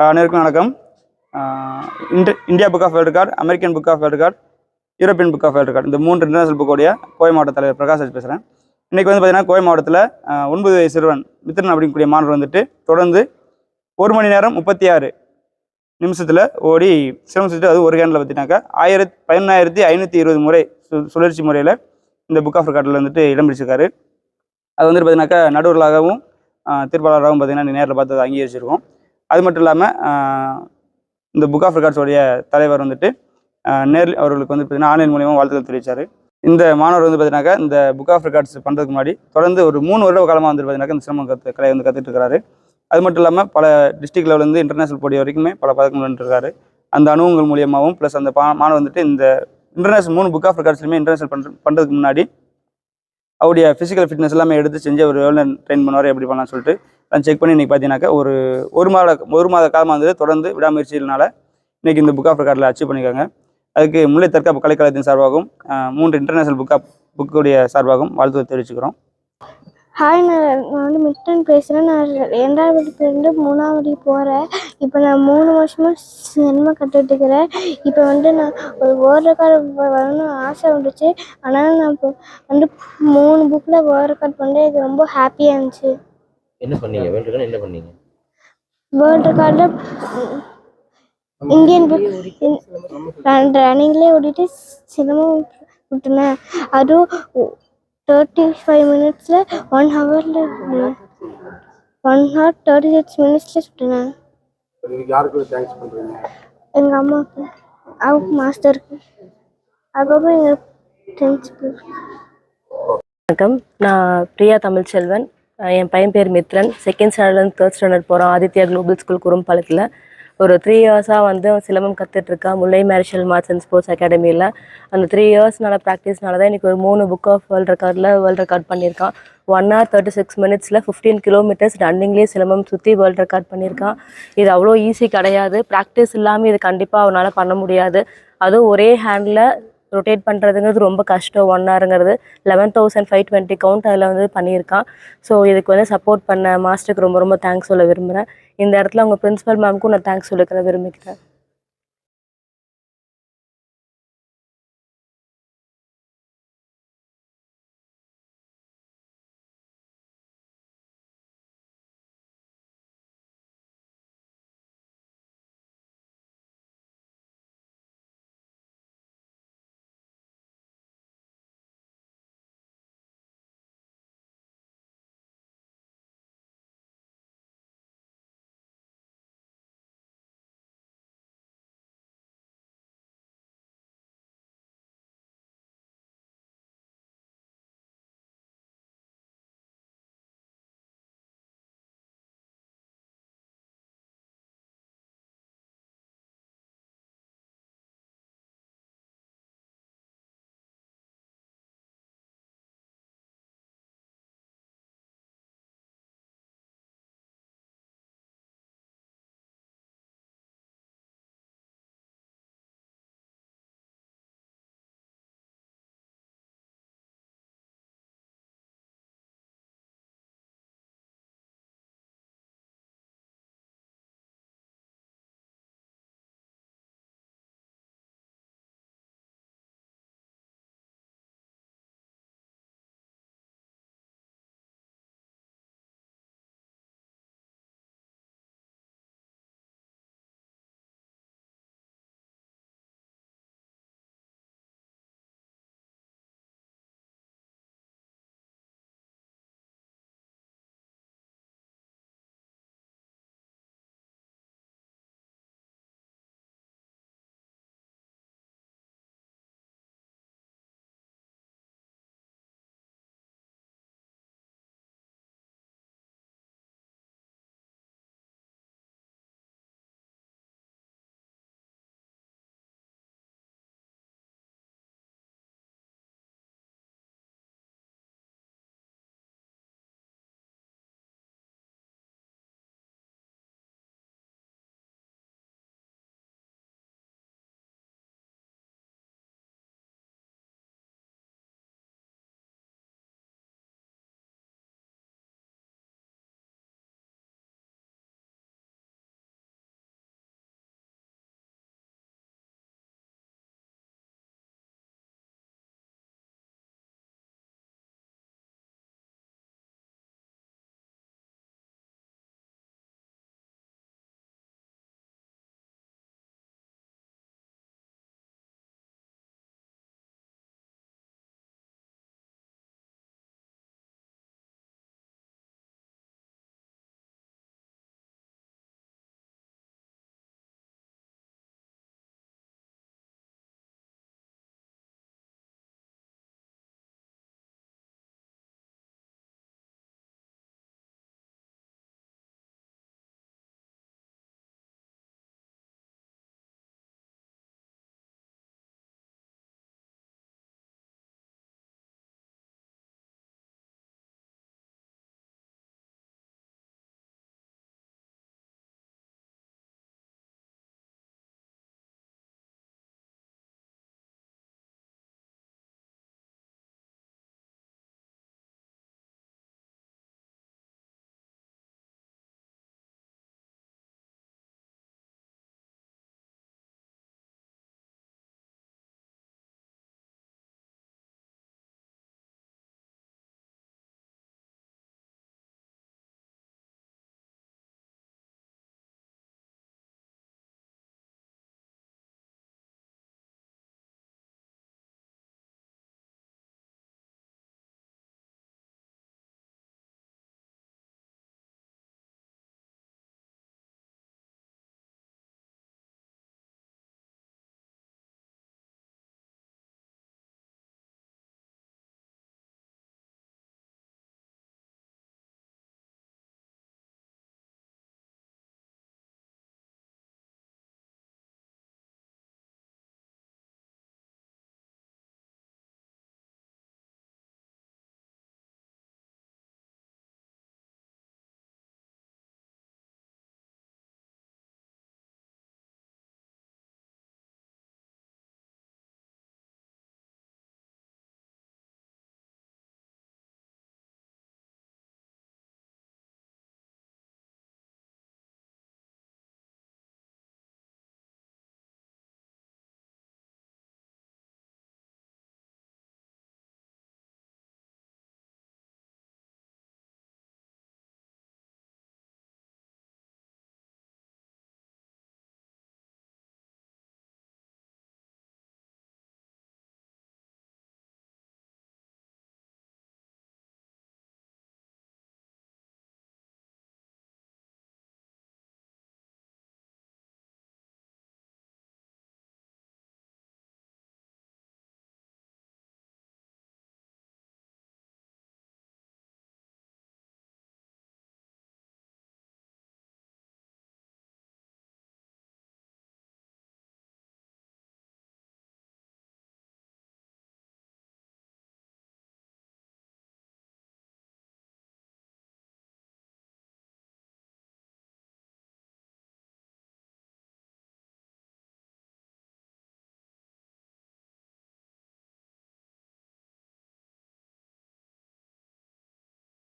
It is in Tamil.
அனைவருக்கும் வணக்கம். India book of world record American book of world record European book of world record இந்த மூன்று இன்டர்நேஷனல் புக்கோடைய கோவை மாவட்ட தலைவர் பிரகாஷ் ராஜ் பேசுகிறேன் இன்றைக்கி வந்து பார்த்தீங்கன்னா கோவை மாவட்டத்தில் ஒன்பது வயது சிறுவன் மித்திரன் அப்படிங்கக்கூடிய மாணவர் வந்துட்டு தொடர்ந்து ஒரு மணி நேரம் முப்பத்தி ஆறு நிமிஷத்தில் ஓடி சிரமம் சுற்றி அது ஒரு கேண்டில் பார்த்தீங்கன்னாக்கா ஆயிரத்தி பதினொன்றாயிரத்தி ஐநூற்றி இருபது முறை சு சுழற்சி முறையில் இந்த புக் ஆஃப் ரெக்கார்டில் வந்துட்டு இடம் பிடிச்சிருக்காரு. அது வந்துட்டு பார்த்தீங்கன்னாக்கா நடுவர்களாகவும் ஆஹ், தீர்ப்பாளராகவும் பார்த்தீங்கன்னா நேரில் பார்த்து அதை அங்கீகரிச்சிருக்கோம். அது மட்டும் இல்லாமல் இந்த புக் ஆஃப் ரெக்கார்ட்ஸோடைய தலைவர் வந்துட்டு நேரில் அவர்களுக்கு வந்து பார்த்தீங்கன்னா ஆன்லைன் மூலியமாக வாழ்த்துக்கள் தெரிவித்தார் இந்த மாணவர் வந்து பார்த்தீங்கன்னாக்கா இந்த புக் ஆஃப் ரெக்கார்ட்ஸ் பண்ணுறதுக்கு முன்னாடி தொடர்ந்து ஒரு மூணு வருட காலமாக வந்து பார்த்தீங்கன்னா இந்த சிரமம் கற்று கலையை வந்து கற்றுட்டு அது மட்டும் இல்லாமல் பல டிஸ்ட்ரிக்ட் லெவலேருந்து இன்டர்நேஷனல் போட்டி வரைக்குமே பல பதக்கங்கள் வந்துட்டுருக்காரு அந்த அனுபவங்கள் மூலியமாகவும் ப்ளஸ் அந்த பா மாணவர் வந்துட்டு இந்த இன்டர்நேஷனல் மூணு புக் ஆஃப் ரெக்கார்ட்ஸ்லையுமே இன்டர்நேஷனல் பண்ணுற பண்ணுறதுக்கு முன்னாடி அவருடைய ஃபிசிக்கல் ஃபிட்னஸ் எல்லாமே எடுத்து செஞ்சு அவர் எவ்வளோ ட்ரெயின் பண்ணுவார் எப்படி பண்ணலாம்னு சொல்லிட்டு நான் செக் பண்ணி இன்றைக்கி பார்த்தீங்கன்னாக்கா ஒரு ஒரு மாத ஒரு மாத காலமாக வந்து தொடர்ந்து விடாமுயற்சியினால இன்றைக்கி இந்த புக் ஆஃப் ரெக்கார்டில் அச்சீவ் பண்ணியிருக்காங்க. அதுக்கு முல்லை தற்காப்பு கலைக்கழகத்தின் சார்பாகவும் மூன்று இன்டர்நேஷனல் புக் ஆஃப் புக்குடைய சார்பாகவும் வாழ்த்து தெரிவிச்சுக்கிறோம். ஹாய் நான் நான் வந்து மிட்டன் பேசுகிறேன் நான் ரெண்டாவது வகுப்புலேருந்து மூணாவது போகிறேன் இப்போ நான் மூணு வருஷமாக சினிமா கற்றுட்டுருக்கிறேன் இப்போ வந்து நான் ஒரு வேர்ல்ட் ரெக்கார்டு வரணும்னு ஆசை வந்துச்சு. ஆனால் நான் இப்போ வந்து மூணு புக்கில் வேர்ல்ட் ரெக்கார்ட் பண்ணி எனக்கு ரொம்ப ஹாப்பியாக இருந்துச்சு. என்ன பண்ணீங்க? வேர்ல்டு ரெக்கார்ட் என்ன பண்ணீங்க? வேர்ல்ட் ரெக்கார்டில் இந்தியன் ரன்னிங்லேயே ஓடிட்டு சினிமாவும் விட்டுனேன் அதுவும் தேர்ட்டி ஃபைவ் மினிட்ஸில் ஒன் ஹவரில் ஒன் ஹவர் தேர்ட்டி சிக்ஸ் மினிட்ஸில் சுட்டினேன் எங்கள் அம்மாவுக்கு. அவங்க மாஸ்டருக்கு. அதுக்கப்புறம் எங்கள் வணக்கம். நான் பிரியா தமிழ்ச்செல்வன். என் பையன் பேர் மித்ரன். செகண்ட் ஸ்டாண்டர்ட்லேருந்து தேர்ட் ஸ்டாண்டர்ட் போகிறான் ஆதித்யா குளோபல் ஸ்கூல் குறும்பாலத்தில். ஒரு த்ரீ இயர்ஸாக வந்து silambam கற்றுட்ருக்கான் Mullai martial arts and sports அகாடமியில் அந்த த்ரீ இயர்ஸ்னால ப்ராக்டிஸ்னால தான் இன்றைக்கி ஒரு மூணு புக் ஆஃப் வேர்ல்டு ரெக்கார்டில் வேர்ல்டு ரெக்கார்ட் பண்ணியிருக்கான். ஒன் ஹவர் தேர்ட்டி சிக்ஸ் மினிட்ஸில் ஃபிஃப்டீன் கிலோமீட்டர்ஸ் ரன்னிங்லேயே சிலம்பம் சுற்றி வேர்ல்டு ரெக்கார்ட் பண்ணியிருக்கான். இது அவ்வளோ ஈஸி கிடையாது. ப்ராக்டிஸ் இல்லாமல் இது கண்டிப்பாக அவனால் பண்ண முடியாது. அதுவும் ஒரே ஹேண்டில் ரொட்டேட் பண்ணுறதுங்கிறது ரொம்ப கஷ்டம். One ஹவருங்கிறது eleven thousand five twenty count அதில் வந்து பண்ணியிருக்கான். ஸோ இதுக்கு வந்து சப்போர்ட் பண்ண மாஸ்டருக்கு ரொம்ப ரொம்ப தேங்க்ஸ் சொல்ல விரும்புகிறேன் இந்த இடத்துல உங்கள் பிரின்ஸிபல் மேம்க்கும் நான் தேங்க்ஸ் சொல்லிக்கிற விரும்பிக்கிறேன்.